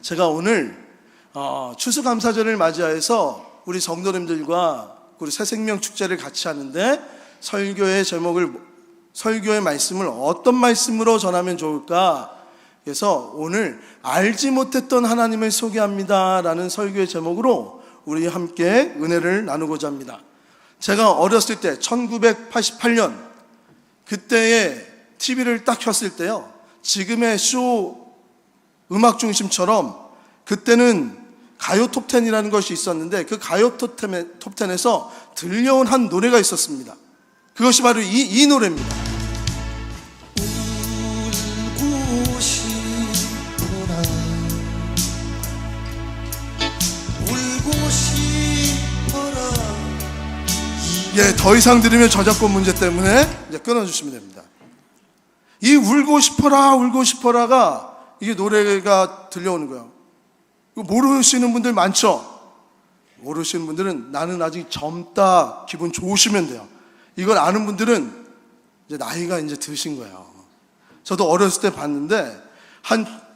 제가 오늘 어, 추수감사절을 맞이하여서 우리 성도님들과 우리 새생명 축제를 같이 하는데 설교의 제목을 설교의 말씀을 어떤 말씀으로 전하면 좋을까? 그래서 오늘 알지 못했던 하나님을 소개합니다라는 설교의 제목으로 우리 함께 은혜를 나누고자 합니다. 제가 어렸을 때 1988년 그때에 TV를 딱 켰을 때요. 지금의 쇼 음악 중심처럼 그때는 가요 톱10이라는 것이 있었는데 그 가요 톱10에, 톱10에서 들려온 한 노래가 있었습니다. 그것이 바로 이, 이 노래입니다. 울고 싶어라 울고 싶어라 예, 더 이상 들으면 저작권 문제 때문에 이제 끊어주시면 됩니다. 이 울고 싶어라, 울고 싶어라가 이게 노래가 들려오는 거예요. 모르시는 분들 많죠? 모르시는 분들은 나는 아직 젊다, 기분 좋으시면 돼요. 이걸 아는 분들은 이제 나이가 이제 드신 거예요. 저도 어렸을 때 봤는데 한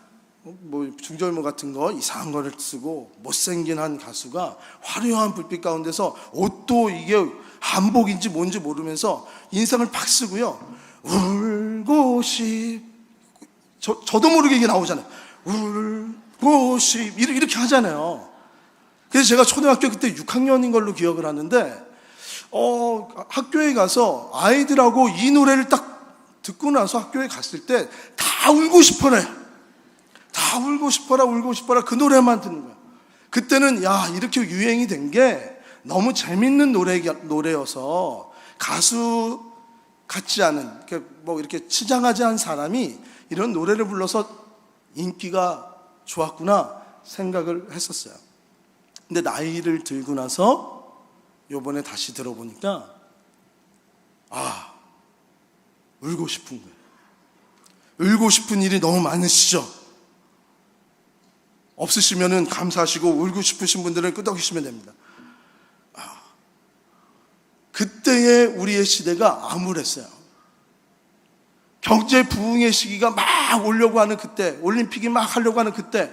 뭐 중절모 같은 거 이상한 거를 쓰고 못생긴 한 가수가 화려한 불빛 가운데서 옷도 이게 한복인지 뭔지 모르면서 인상을 팍 쓰고요. 울고 싶 저, 저도 모르게 이게 나오잖아요. 울고 싶 이렇게 하잖아요. 그래서 제가 초등학교 그때 6학년인 걸로 기억을 하는데 어, 학교에 가서 아이들하고 이 노래를 딱 듣고 나서 학교에 갔을 때 다 울고 싶어래. 다 울고 싶어라, 울고 싶어라. 그 노래만 듣는 거야. 그때는 야, 이렇게 유행이 된 게 너무 재밌는 노래, 노래여서 가수 같지 않은, 이렇게 뭐 이렇게 치장하지 않은 사람이 이런 노래를 불러서 인기가 좋았구나 생각을 했었어요. 근데 나이를 들고 나서 요번에 다시 들어보니까 아, 울고 싶은 거예요. 울고 싶은 일이 너무 많으시죠? 없으시면은 감사하시고 울고 싶으신 분들은 끄덕이시면 됩니다. 아, 그때의 우리의 시대가 암울했어요. 경제 부흥의 시기가 막 오려고 하는 그때, 올림픽이 막 하려고 하는 그때,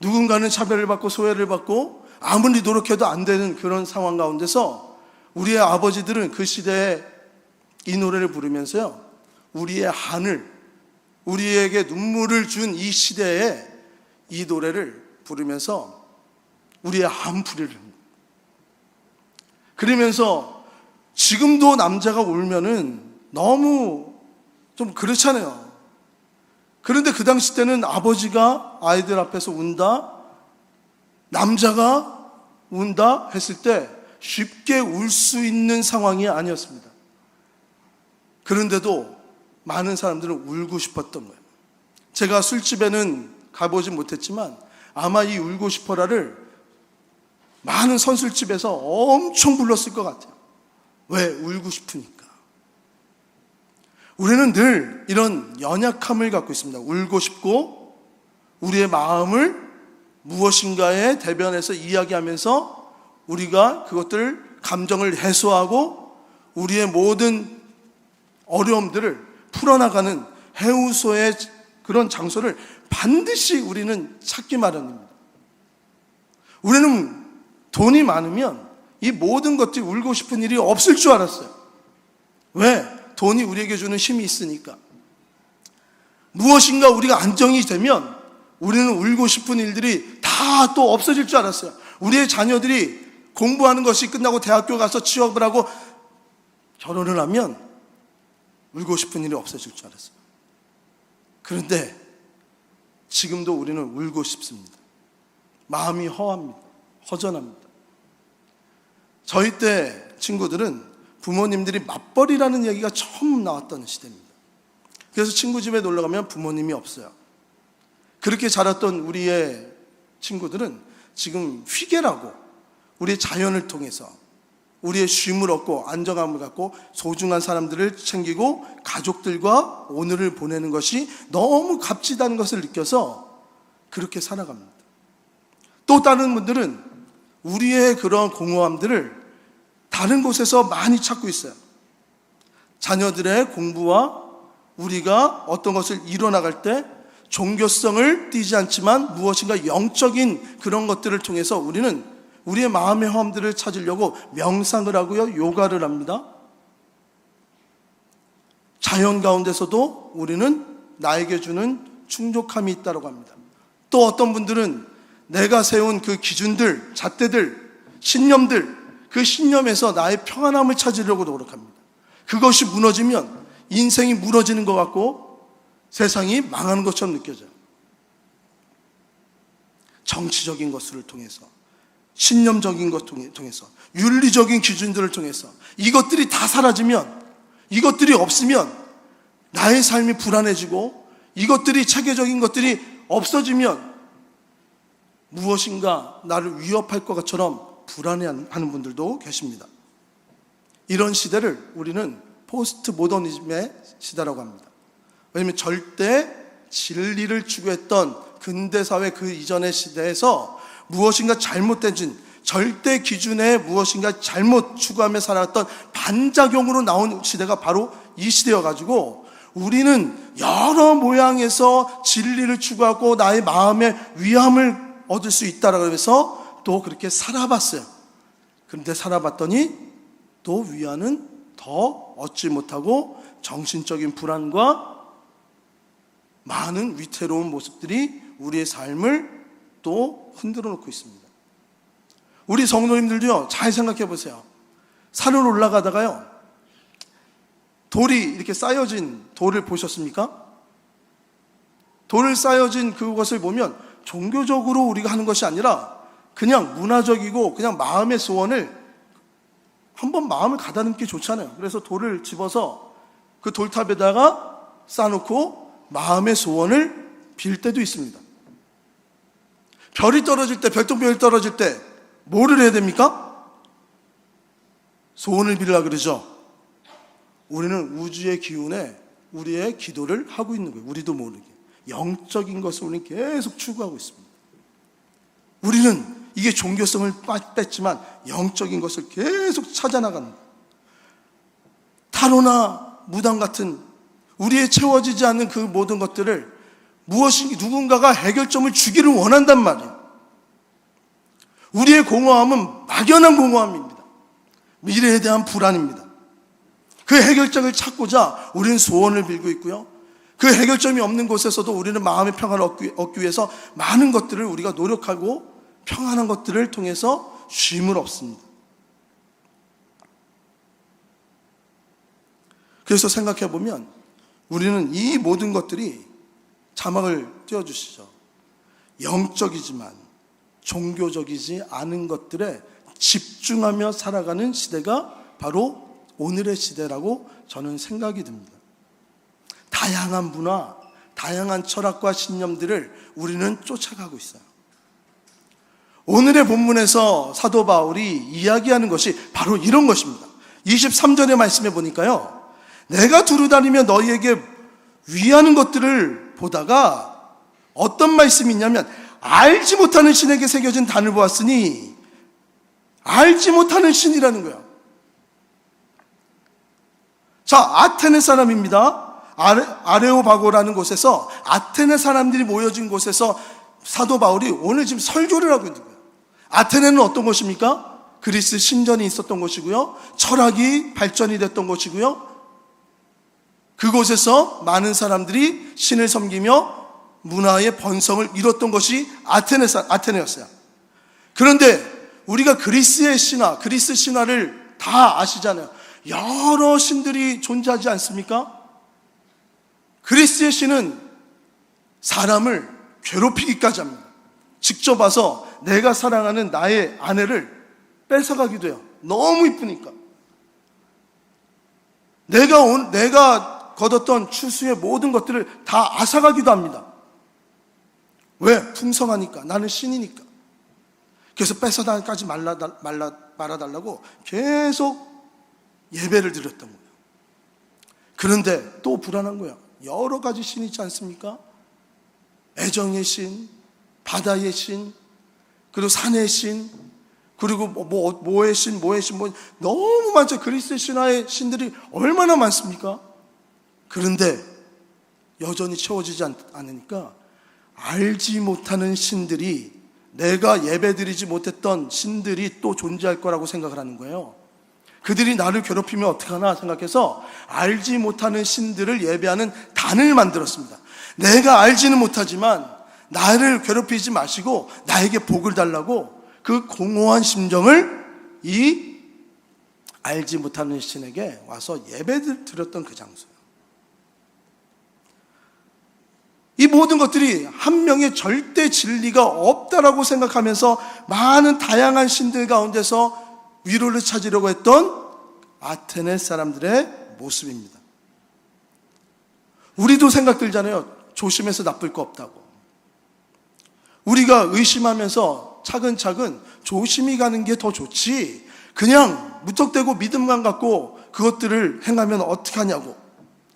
누군가는 차별을 받고 소외를 받고 아무리 노력해도 안 되는 그런 상황 가운데서 우리의 아버지들은 그 시대에 이 노래를 부르면서요, 우리의 하늘, 우리에게 눈물을 준 이 시대에 이 노래를 부르면서 우리의 한풀이를. 그러면서 지금도 남자가 울면은 너무 좀 그렇잖아요. 그런데 그 당시 때는 아버지가 아이들 앞에서 운다, 남자가 운다 했을 때 쉽게 울 수 있는 상황이 아니었습니다. 그런데도 많은 사람들은 울고 싶었던 거예요. 제가 술집에는 가보지 못했지만 아마 이 울고 싶어라를 많은 선술집에서 엄청 불렀을 것 같아요. 왜? 울고 싶으니까. 우리는 늘 이런 연약함을 갖고 있습니다. 울고 싶고 우리의 마음을 무엇인가에 대변해서 이야기하면서 우리가 그것들을 감정을 해소하고 우리의 모든 어려움들을 풀어나가는 해우소의 그런 장소를 반드시 우리는 찾기 마련입니다. 우리는 돈이 많으면 이 모든 것들이 울고 싶은 일이 없을 줄 알았어요. 왜? 돈이 우리에게 주는 힘이 있으니까. 무엇인가 우리가 안정이 되면 우리는 울고 싶은 일들이 다 또 없어질 줄 알았어요. 우리의 자녀들이 공부하는 것이 끝나고 대학교 가서 취업을 하고 결혼을 하면 울고 싶은 일이 없어질 줄 알았어요. 그런데 지금도 우리는 울고 싶습니다. 마음이 허합니다. 허전합니다. 저희 때 친구들은 부모님들이 맞벌이라는 얘기가 처음 나왔던 시대입니다. 그래서 친구 집에 놀러 가면 부모님이 없어요. 그렇게 자랐던 우리의 친구들은 지금 휘게라고 우리의 자연을 통해서 우리의 쉼을 얻고 안정감을 갖고 소중한 사람들을 챙기고 가족들과 오늘을 보내는 것이 너무 값지다는 것을 느껴서 그렇게 살아갑니다. 또 다른 분들은 우리의 그런 공허함들을 다른 곳에서 많이 찾고 있어요. 자녀들의 공부와 우리가 어떤 것을 이뤄나갈 때 종교성을 띠지 않지만 무엇인가 영적인 그런 것들을 통해서 우리는 우리의 마음의 허함들을 찾으려고 명상을 하고요, 요가를 합니다. 자연 가운데서도 우리는 나에게 주는 충족함이 있다고 합니다. 또 어떤 분들은 내가 세운 그 기준들, 잣대들, 신념들, 그 신념에서 나의 평안함을 찾으려고 노력합니다. 그것이 무너지면 인생이 무너지는 것 같고 세상이 망하는 것처럼 느껴져요. 정치적인 것을 통해서, 신념적인 것 통해서, 윤리적인 기준들을 통해서 이것들이 다 사라지면, 이것들이 없으면 나의 삶이 불안해지고 이것들이 체계적인 것들이 없어지면 무엇인가 나를 위협할 것처럼 불안해하는 분들도 계십니다. 이런 시대를 우리는 포스트 모더니즘의 시대라고 합니다. 왜냐하면 절대 진리를 추구했던 근대 사회 그 이전의 시대에서 무엇인가 잘못된 절대 기준에 무엇인가 잘못 추구하며 살아왔던 반작용으로 나온 시대가 바로 이 시대여 가지고 우리는 여러 모양에서 진리를 추구하고 나의 마음의 위함을 얻을 수 있다라고 해서 또 그렇게 살아봤어요. 그런데 살아봤더니 또 위안은 더 얻지 못하고 정신적인 불안과 많은 위태로운 모습들이 우리의 삶을 또 흔들어 놓고 있습니다. 우리 성도님들도요, 잘 생각해 보세요. 산을 올라가다가요, 돌이 이렇게 쌓여진 돌을 보셨습니까? 돌을 쌓여진 그것을 보면 종교적으로 우리가 하는 것이 아니라 그냥 문화적이고 그냥 마음의 소원을 한번 마음을 가다듬기 좋잖아요. 그래서 돌을 집어서 그 돌탑에다가 쌓아놓고 마음의 소원을 빌 때도 있습니다. 별이 떨어질 때, 별똥별이 떨어질 때 뭐를 해야 됩니까? 소원을 빌라 그러죠. 우리는 우주의 기운에 우리의 기도를 하고 있는 거예요. 우리도 모르게. 영적인 것을 우리는 계속 추구하고 있습니다. 우리는 이게 종교성을 뺐지만 영적인 것을 계속 찾아나간다. 타로나 무당 같은 우리의 채워지지 않는 그 모든 것들을 무엇이 누군가가 해결점을 주기를 원한단 말이에요. 우리의 공허함은 막연한 공허함입니다. 미래에 대한 불안입니다. 그 해결점을 찾고자 우리는 소원을 빌고 있고요. 그 해결점이 없는 곳에서도 우리는 마음의 얻기, 얻기 위해서 많은 것들을 우리가 노력하고 평안한 것들을 통해서 쉼을 얻습니다. 그래서 생각해 보면 우리는 이 모든 것들이 자막을 띄워주시죠. 영적이지만 종교적이지 않은 것들에 집중하며 살아가는 시대가 바로 오늘의 시대라고 저는 생각이 듭니다. 다양한 문화, 다양한 철학과 신념들을 우리는 쫓아가고 있어요. 오늘의 본문에서 사도 바울이 이야기하는 것이 바로 이런 것입니다. 23절의 말씀에 보니까요. 내가 두루 다니며 너희에게 위하는 것들을 보다가 어떤 말씀이 있냐면 알지 못하는 신에게 새겨진 단을 보았으니 알지 못하는 신이라는 거예요. 자, 아테네 사람입니다. 아레, 아레오바고라는 곳에서 아테네 사람들이 모여진 곳에서 사도 바울이 오늘 지금 설교를 하고 있는 거예요. 아테네는 어떤 곳입니까? 그리스 신전이 있었던 곳이고요. 철학이 발전이 됐던 곳이고요. 그곳에서 많은 사람들이 신을 섬기며 문화의 번성을 이뤘던 것이 아테네, 아테네였어요. 그런데 우리가 그리스의 신화, 그리스 신화를 다 아시잖아요. 여러 신들이 존재하지 않습니까? 그리스의 신은 사람을 괴롭히기까지 합니다. 직접 와서 내가 사랑하는 나의 아내를 뺏어가기도 해요. 너무 이쁘니까. 내가 온, 내가 거뒀던 추수의 모든 것들을 다 앗아가기도 합니다. 왜? 풍성하니까. 나는 신이니까. 그래서 뺏어다까지 말라, 말라, 말아달라고 계속 예배를 드렸던 거예요. 그런데 또 불안한 거야. 여러 가지 신이 있지 않습니까? 애정의 신, 바다의 신, 그리고 산의 신, 그리고 뭐, 뭐, 뭐의 신, 뭐의 신, 뭐, 너무 많죠. 그리스 신화의 신들이 얼마나 많습니까? 그런데 여전히 채워지지 않, 않으니까 알지 못하는 신들이 내가 예배드리지 못했던 신들이 또 존재할 거라고 생각을 하는 거예요. 그들이 나를 괴롭히면 어떡하나 생각해서 알지 못하는 신들을 예배하는 단을 만들었습니다. 내가 알지는 못하지만 나를 괴롭히지 마시고 나에게 복을 달라고 그 공허한 심정을 이 알지 못하는 신에게 와서 예배를 드렸던 그 장소예요. 이 모든 것들이 한 명의 절대 진리가 없다라고 생각하면서 많은 다양한 신들 가운데서 위로를 찾으려고 했던 아테네 사람들의 모습입니다. 우리도 생각 들잖아요. 조심해서 나쁠 거 없다고. 우리가 의심하면서 차근차근 조심히 가는 게 더 좋지. 그냥 무턱대고 믿음만 갖고 그것들을 행하면 어떻게 하냐고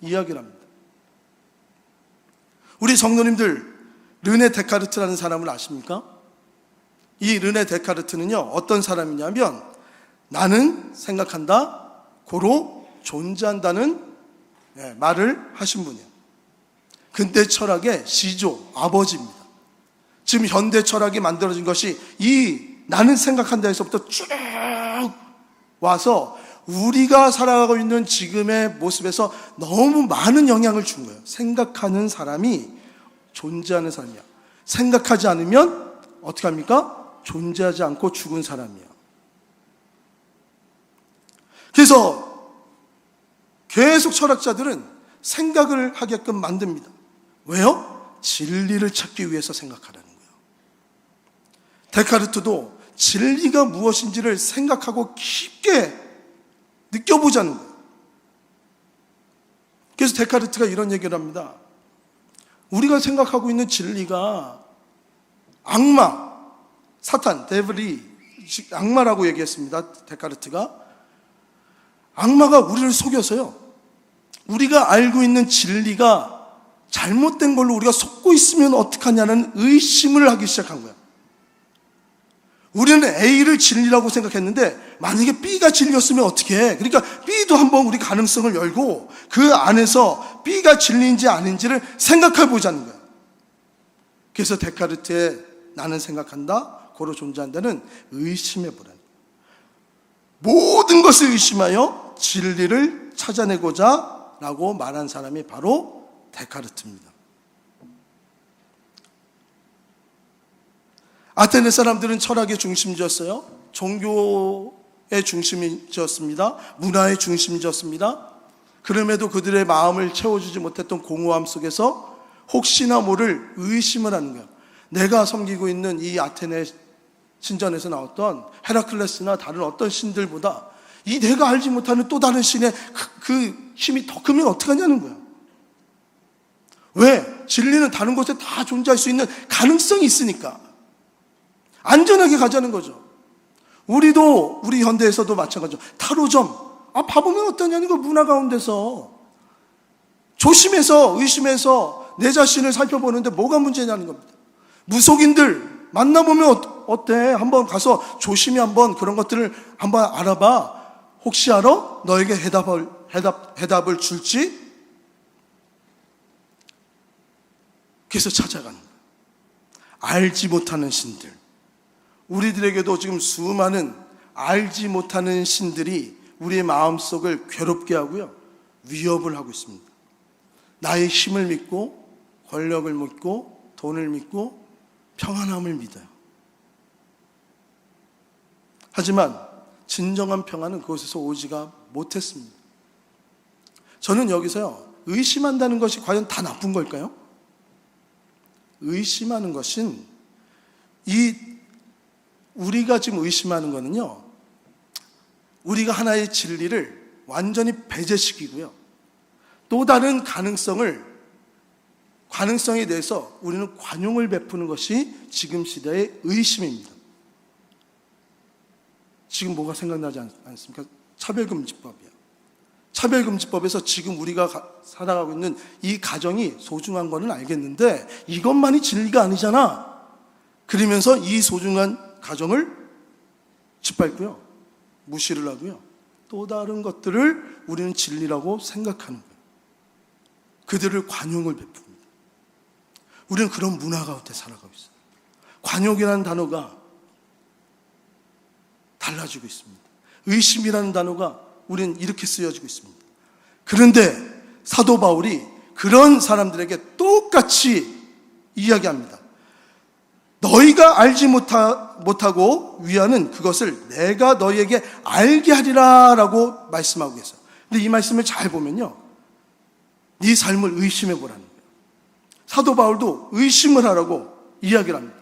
이야기를 합니다. 우리 성도님들 르네 데카르트라는 사람을 아십니까? 이 르네 데카르트는요 어떤 사람이냐면 나는 생각한다 고로 존재한다는 예, 말을 하신 분이에요 근대 철학의 시조 아버지입니다 지금 현대 철학이 만들어진 것이 이 나는 생각한다에서부터 쭉 와서 우리가 살아가고 있는 지금의 모습에서 너무 많은 영향을 준 거예요. 생각하는 사람이 존재하는 사람이야. 생각하지 않으면 어떻게 합니까? 존재하지 않고 죽은 사람이야. 그래서 계속 철학자들은 생각을 하게끔 만듭니다. 왜요? 진리를 찾기 위해서 생각하라는. 데카르트도 진리가 무엇인지를 생각하고 깊게 느껴보자는 거예요. 그래서 데카르트가 이런 얘기를 합니다. 우리가 생각하고 있는 진리가 악마, 사탄, 데블이 악마라고 얘기했습니다. 데카르트가. 악마가 우리를 속여서요. 우리가 알고 있는 진리가 잘못된 걸로 우리가 속고 있으면 어떡하냐는 의심을 하기 시작한 거예요. 우리는 A를 진리라고 생각했는데 만약에 B가 진리였으면 어떻게 해? 그러니까 B도 한번 우리 가능성을 열고 그 안에서 B가 진리인지 아닌지를 생각해 보자는 거야. 그래서 데카르트의 나는 생각한다, 고로 존재한다는 의심해 보라는 거야. 모든 것을 의심하여 진리를 찾아내고자 라고 말한 사람이 바로 데카르트입니다. 아테네 사람들은 철학의 중심지였어요. 종교의 중심이었습니다. 문화의 중심이었습니다. 그럼에도 그들의 마음을 채워주지 못했던 공허함 속에서 혹시나 모를 의심을 하는 거예요. 내가 섬기고 있는 이 아테네 신전에서 나왔던 헤라클레스나 다른 어떤 신들보다 이 내가 알지 못하는 또 다른 신의 그, 그 힘이 더 크면 어떡하냐는 거예요. 왜? 진리는 다른 곳에 다 존재할 수 있는 가능성이 있으니까. 안전하게 가자는 거죠. 우리도 우리 현대에서도 마찬가지죠. 타로점 아 봐보면 어떠냐는 거 문화 가운데서 조심해서 의심해서 내 자신을 살펴보는데 뭐가 문제냐는 겁니다. 무속인들 만나보면 어- 어때? 한번 가서 조심히 한번 그런 것들을 한번 알아봐. 혹시 알아? 너에게 해답을 해답 해답을 줄지? 그래서 찾아가는 거예요. 알지 못하는 신들. 우리들에게도 지금 수많은 알지 못하는 신들이 우리의 마음속을 괴롭게 하고요. 위협을 하고 있습니다. 나의 힘을 믿고 권력을 믿고 돈을 믿고 평안함을 믿어요. 하지만 진정한 평안은 그곳에서 오지가 못했습니다. 저는 여기서요. 의심한다는 것이 과연 다 나쁜 걸까요? 의심하는 것은 이 우리가 지금 의심하는 거는요, 우리가 하나의 진리를 완전히 배제시키고요. 또 다른 가능성을, 가능성에 대해서 우리는 관용을 베푸는 것이 지금 시대의 의심입니다. 지금 뭐가 생각나지 않- 않습니까? 차별금지법이야. 차별금지법에서 지금 우리가 가- 살아가고 있는 이 가정이 소중한 거는 알겠는데 이것만이 진리가 아니잖아. 그러면서 이 소중한 가정을 짓밟고요. 무시를 하고요. 또 다른 것들을 우리는 진리라고 생각하는 거예요. 그들을 관용을 베풉니다. 우리는 그런 문화 가운데 살아가고 있어요. 관용이라는 단어가 달라지고 있습니다. 의심이라는 단어가 우리는 이렇게 쓰여지고 있습니다. 그런데 사도 바울이 그런 사람들에게 똑같이 이야기합니다. 너희가 알지 못하, 못하고 위하는 그것을 내가 너희에게 알게 하리라 라고 말씀하고 계세요. 근데 이 말씀을 잘 보면요. 네 삶을 의심해 보라는 거예요. 사도 바울도 의심을 하라고 이야기를 합니다.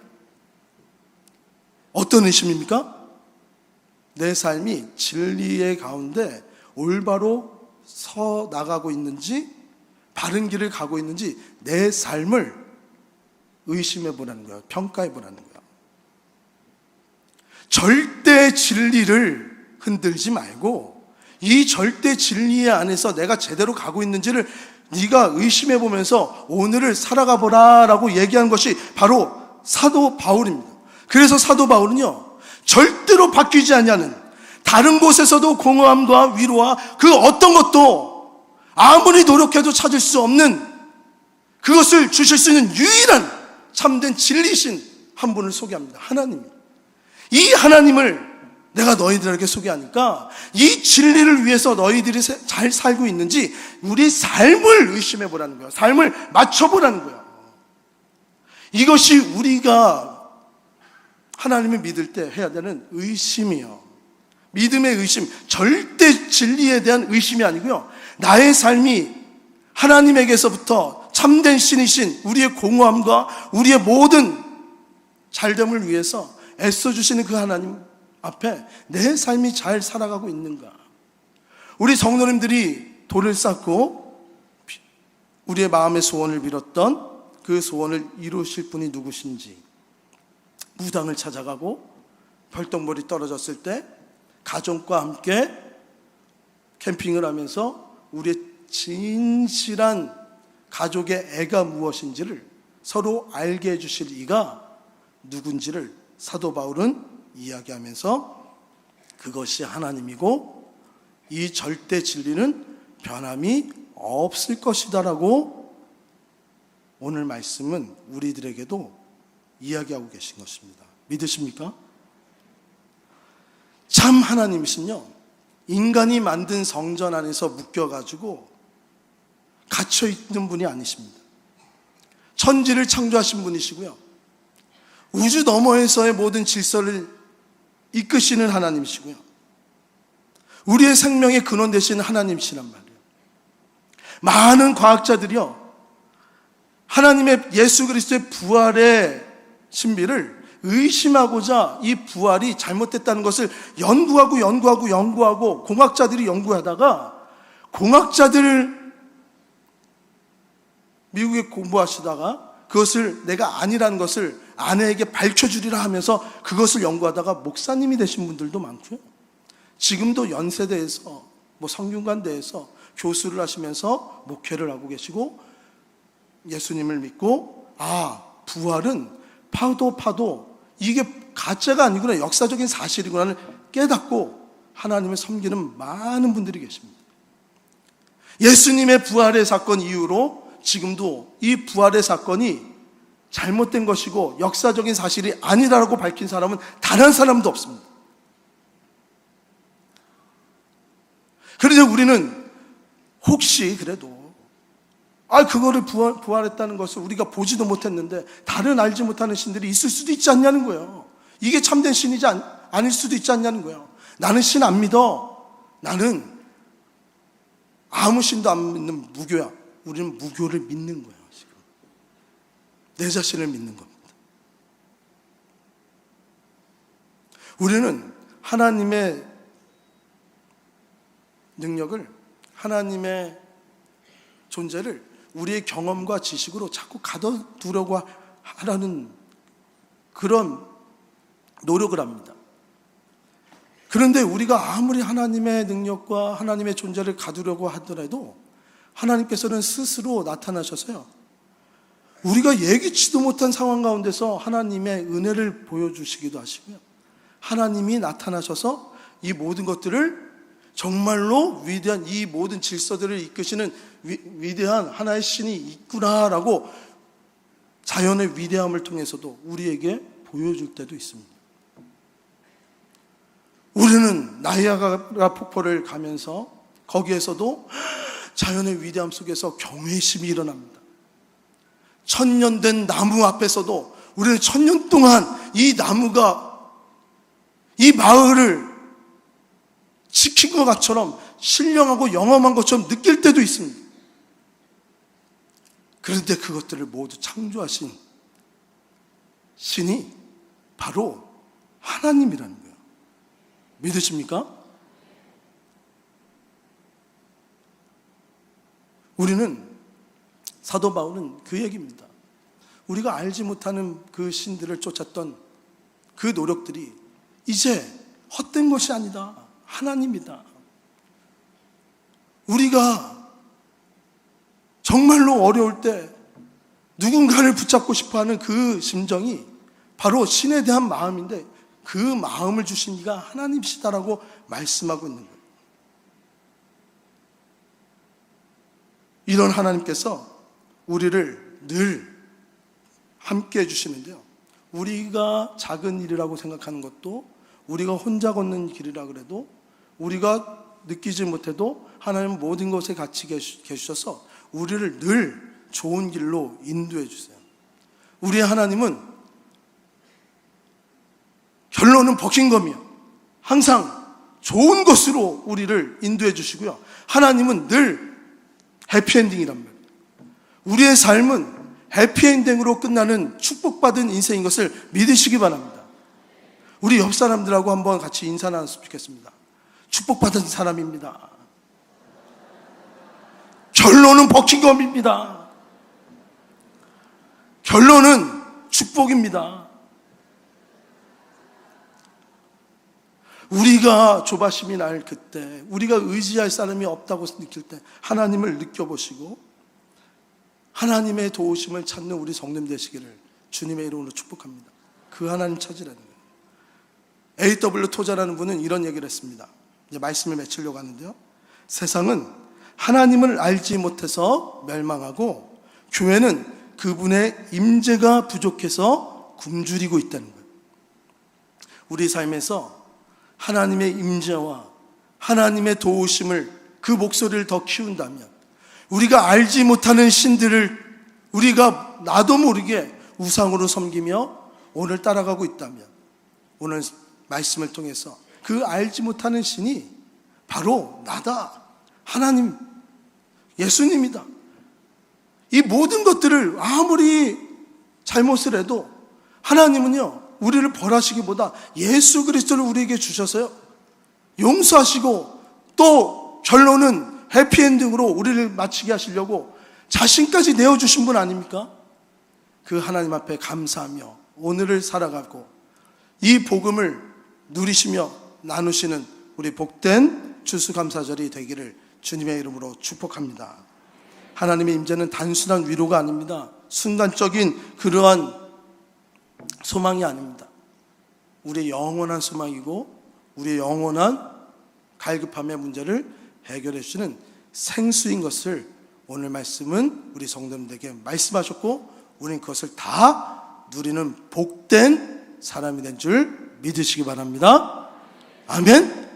어떤 의심입니까? 내 삶이 진리의 가운데 올바로 서 나가고 있는지 바른 길을 가고 있는지 내 삶을 의심해 보라는 거예요. 평가해 보라는 거예요. 절대 진리를 흔들지 말고 이 절대 진리 안에서 내가 제대로 가고 있는지를 네가 의심해 보면서 오늘을 살아가 보라라고 얘기한 것이 바로 사도 바울입니다. 그래서 사도 바울은요. 절대로 바뀌지 않냐는 다른 곳에서도 공허함과 위로와 그 어떤 것도 아무리 노력해도 찾을 수 없는 그것을 주실 수 있는 유일한 참된 진리신 한 분을 소개합니다. 하나님. 이 하나님을 내가 너희들에게 소개하니까 이 진리를 위해서 너희들이 세- 잘 살고 있는지 우리 삶을 의심해 보라는 거예요. 삶을 맞춰 보라는 거예요. 이것이 우리가 하나님을 믿을 때 해야 되는 의심이요. 믿음의 의심, 절대 진리에 대한 의심이 아니고요. 나의 삶이 하나님에게서부터 참된 신이신 우리의 공허함과 우리의 모든 잘됨을 위해서 애써주시는 그 하나님 앞에 내 삶이 잘 살아가고 있는가. 우리 성도님들이 돌을 쌓고 우리의 마음의 소원을 빌었던 그 소원을 이루실 분이 누구신지 무당을 찾아가고 별똥벌이 떨어졌을 때 가족과 함께 캠핑을 하면서 우리의 진실한 가족의 애가 무엇인지를 서로 알게 해주실 이가 누군지를 사도 바울은 이야기하면서 그것이 하나님이고 이 절대 진리는 변함이 없을 것이다라고 오늘 말씀은 우리들에게도 이야기하고 계신 것입니다. 믿으십니까? 참 하나님이신요. 인간이 만든 성전 안에서 묶여가지고 갇혀 있는 분이 아니십니다. 천지를 창조하신 분이시고요. 우주 너머에서의 모든 질서를 이끄시는 하나님이시고요. 우리의 생명의 근원 되시는 하나님이시란 말이에요. 많은 과학자들이요. 하나님의 예수 그리스도의 부활의 신비를 의심하고자 이 부활이 잘못됐다는 것을 연구하고 연구하고 연구하고 공학자들이 연구하다가 공학자들 미국에 공부하시다가 그것을 내가 아니라는 것을 아내에게 밝혀주리라 하면서 그것을 연구하다가 목사님이 되신 분들도 많고요. 지금도 연세대에서 뭐 성균관대에서 교수를 하시면서 목회를 하고 계시고 예수님을 믿고 아 부활은 파도 파도 이게 가짜가 아니구나 역사적인 사실이구나를 깨닫고 하나님을 섬기는 많은 분들이 계십니다. 예수님의 부활의 사건 이후로 지금도 이 부활의 사건이 잘못된 것이고 역사적인 사실이 아니라고 밝힌 사람은 단 한 사람도 없습니다. 그래서 우리는 혹시 그래도 아 그거를 부활, 부활했다는 것을 우리가 보지도 못했는데 다른 알지 못하는 신들이 있을 수도 있지 않냐는 거예요. 이게 참된 신이지 않, 아닐 수도 있지 않냐는 거예요. 나는 신 안 믿어. 나는 아무 신도 안 믿는 무교야. 우리는 무교를 믿는 거예요, 지금. 내 자신을 믿는 겁니다. 우리는 하나님의 능력을, 하나님의 존재를 우리의 경험과 지식으로 자꾸 가둬두려고 하라는 그런 노력을 합니다. 그런데 우리가 아무리 하나님의 능력과 하나님의 존재를 가두려고 하더라도 하나님께서는 스스로 나타나셔서요. 우리가 예기치도 못한 상황 가운데서 하나님의 은혜를 보여주시기도 하시고요. 하나님이 나타나셔서 이 모든 것들을 정말로 위대한 이 모든 질서들을 이끄시는 위, 위대한 하나의 신이 있구나라고 자연의 위대함을 통해서도 우리에게 보여줄 때도 있습니다. 우리는 나이아가라 폭포를 가면서 거기에서도 자연의 위대함 속에서 경외심이 일어납니다. 천년 된 나무 앞에서도 우리는 천년 동안 이 나무가 이 마을을 지킨 것 같처럼 신령하고 영험한 것처럼 느낄 때도 있습니다. 그런데 그것들을 모두 창조하신 신이 바로 하나님이라는 거예요. 믿으십니까? 우리는 사도 바울은 그 얘기입니다. 우리가 알지 못하는 그 신들을 쫓았던 그 노력들이 이제 헛된 것이 아니다. 하나님이다. 우리가 정말로 어려울 때 누군가를 붙잡고 싶어 하는 그 심정이 바로 신에 대한 마음인데 그 마음을 주신 이가 하나님이시다라고 말씀하고 있는 거예요. 이런 하나님께서 우리를 늘 함께 해주시는데요. 우리가 작은 일이라고 생각하는 것도 우리가 혼자 걷는 길이라 그래도 우리가 느끼지 못해도 하나님 모든 것에 같이 계셔서 우리를 늘 좋은 길로 인도해 주세요. 우리의 하나님은 결론은 버킹검이요. 항상 좋은 것으로 우리를 인도해 주시고요. 하나님은 늘 해피엔딩이란 말이에요. 우리의 삶은 해피엔딩으로 끝나는 축복받은 인생인 것을 믿으시기 바랍니다. 우리 옆 사람들하고 한번 같이 인사 나눴으면 좋겠습니다. 축복받은 사람입니다. 결론은 버킹검입니다. 결론은 축복입니다. 우리가 조바심이 날 그때, 우리가 의지할 사람이 없다고 느낄 때, 하나님을 느껴보시고, 하나님의 도우심을 찾는 우리 성님 되시기를 주님의 이름으로 축복합니다. 그 하나님 찾으라는 거예요. A.W. 토자라는 분은 이런 얘기를 했습니다. 이제 말씀을 맺히려고 하는데요. 세상은 하나님을 알지 못해서 멸망하고 교회는 그분의 임재가 부족해서 굶주리고 있다는 거예요. 우리 삶에서 하나님의 임재와 하나님의 도우심을 그 목소리를 더 키운다면 우리가 알지 못하는 신들을 우리가 나도 모르게 우상으로 섬기며 오늘 따라가고 있다면 오늘 말씀을 통해서 그 알지 못하는 신이 바로 나다. 하나님, 예수님이다. 이 모든 것들을 아무리 잘못을 해도 하나님은요, 우리를 벌하시기보다 예수 그리스도를 우리에게 주셔서요, 용서하시고 또 결론은 해피엔딩으로 우리를 마치게 하시려고 자신까지 내어주신 분 아닙니까? 그 하나님 앞에 감사하며 오늘을 살아가고 이 복음을 누리시며 나누시는 우리 복된 추수감사절이 되기를 주님의 이름으로 축복합니다. 하나님의 임재는 단순한 위로가 아닙니다. 순간적인 그러한 소망이 아닙니다. 우리의 영원한 소망이고 우리의 영원한 갈급함의 문제를 해결해 주시는 생수인 것을 오늘 말씀은 우리 성도님들에게 말씀하셨고 우리는 그것을 다 누리는 복된 사람이 된 줄 믿으시기 바랍니다. 아멘.